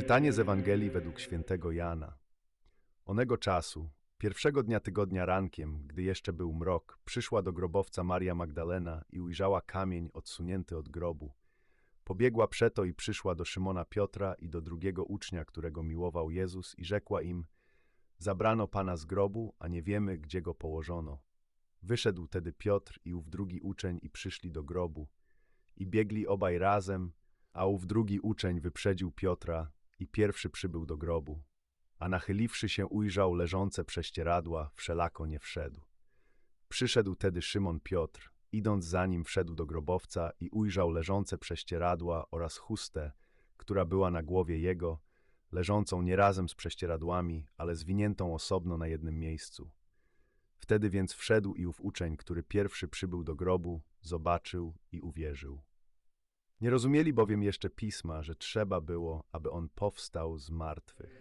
Czytanie z Ewangelii według świętego Jana. Onego czasu, pierwszego dnia tygodnia rankiem, gdy jeszcze był mrok, przyszła do grobowca Maria Magdalena i ujrzała kamień odsunięty od grobu. Pobiegła przeto i przyszła do Szymona Piotra i do drugiego ucznia, którego miłował Jezus i rzekła im, zabrano Pana z grobu, a nie wiemy, gdzie go położono. Wyszedł tedy Piotr i ów drugi uczeń i przyszli do grobu. I biegli obaj razem, a ów drugi uczeń wyprzedził Piotra i pierwszy przybył do grobu. A nachyliwszy się ujrzał leżące prześcieradła, wszelako nie wszedł. Przyszedł tedy Szymon Piotr, idąc za nim wszedł do grobowca i ujrzał leżące prześcieradła oraz chustę, która była na głowie jego, leżącą nie razem z prześcieradłami, ale zwiniętą osobno na jednym miejscu. Wtedy więc wszedł i ów uczeń, który pierwszy przybył do grobu, zobaczył i uwierzył. Nie rozumieli bowiem jeszcze pisma, że trzeba było, aby on powstał z martwych.